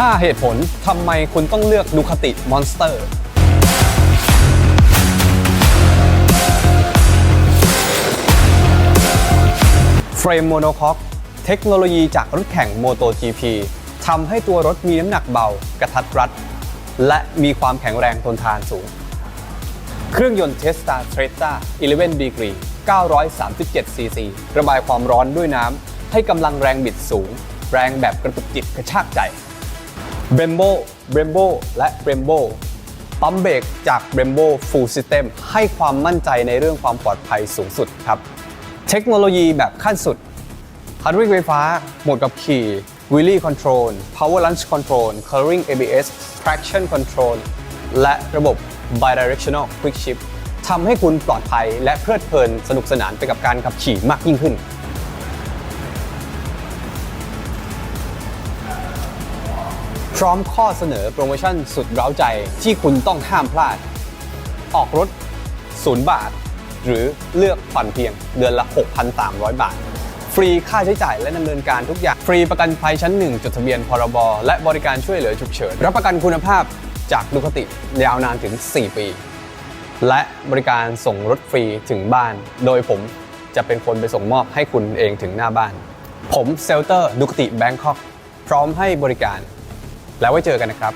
5 เหตุผลทำไมคุณต้องเลือกดูคติมอนสเตอร์เฟรมโมโนคอกเทคโนโลยีจากรถแข่ง MotoGP ทำให้ตัวรถมีน้ำหนักเบา กระทัดรัด และมีความแข็งแรงทนทานสูง เครื่องยนต์ Tesla Stretta 11 Degree 937 cc ระบายความร้อนด้วยน้ำให้กำลังแรงบิดสูง แรงแบบกระตุกจิตกระชากใจ b r e m b o b r e m b o และ b r e m b o ปั๊มเบรกจาก b r e m b o Full System ให้ความมั่นใจในเรื่องความปลอดภัยสูงสุดครับ เทคโนโลยีแบบขั้นสุดฮาร์ดแวร์ไฟฟ้าโหมดกับขี่ Wheelie Control Power Lunch Control Coloring ABS Traction Control และระบบ Bidirectional Quick Shift ทำให้คุณปลอดภัยและเพลิดเพลินสนุกสนานไปกับการขับขี่มากยิ่งขึ้น ร้อมข้อเสนอโปรโมชั่นสุดเร้าใจที่คุณต้องห้ามพลาด ออกรถ 0 บาท หรือเลือกผ่อนเพียงเดือนละ 6,300 บาท ฟรีค่าใช้จ่ายและดำเนินการทุกอย่าง ฟรีประกันภัยชั้น 1 จดทะเบียนพรบ และบริการช่วยเหลือฉุกเฉิน รับประกันคุณภาพจากดูคติยาวนานถึง 4 ปี และบริการส่งรถฟรีถึงบ้าน โดยผมจะเป็นคนไปส่งมอบให้คุณเองถึงหน้าบ้าน ผมเซลเตอร์ดูคติแบงคอกพร้อมให้บริการ แล้วไว้เจอกันนะครับ